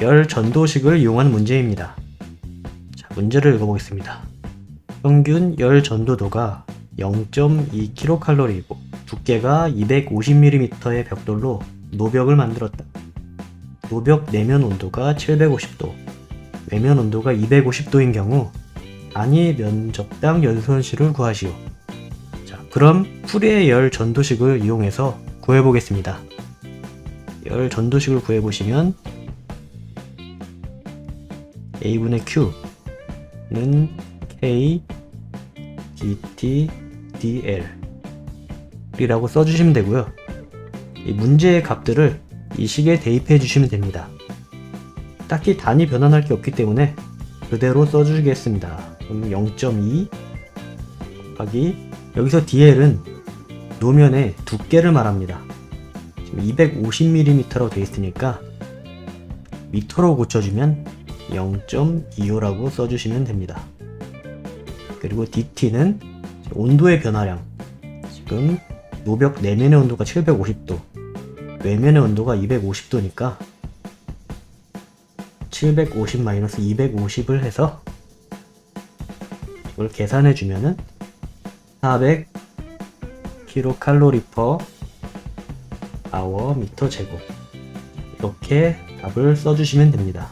열 전도식을 이용한 문제입니다. 자, 문제를 읽어보겠습니다. 평균 열 전도도가 0.2kcal이고 두께가 250mm의 벽돌로 노벽을 만들었다. 노벽 내면 온도가 750도, 외면 온도가 250도인 경우 단위 면적당 연소현실을 구하시오. 자, 그럼 풀이의 열 전도식을 이용해서 구해보겠습니다. 열 전도식을 구해보시면 A분의 Q는 K dt dl 이라고 써주시면 되고요. 이 문제의 값들을 이 식에 대입해 주시면 됩니다. 딱히 단위 변환할 게 없기 때문에 그대로 써주시겠습니다. 그럼 0.2 곱하기 여기서 dl은 노면의 두께를 말합니다. 지금 250mm라고 되어 있으니까 미터로 고쳐주면 0.25라고 써주시면 됩니다. 그리고 dt는 온도의 변화량 지금 노벽 내면의 온도가 750도 외면의 온도가 250도니까 750-250을 해서 이걸 계산해 주면은 400 kcal per hour 미터 제곱 이렇게 답을 써주시면 됩니다.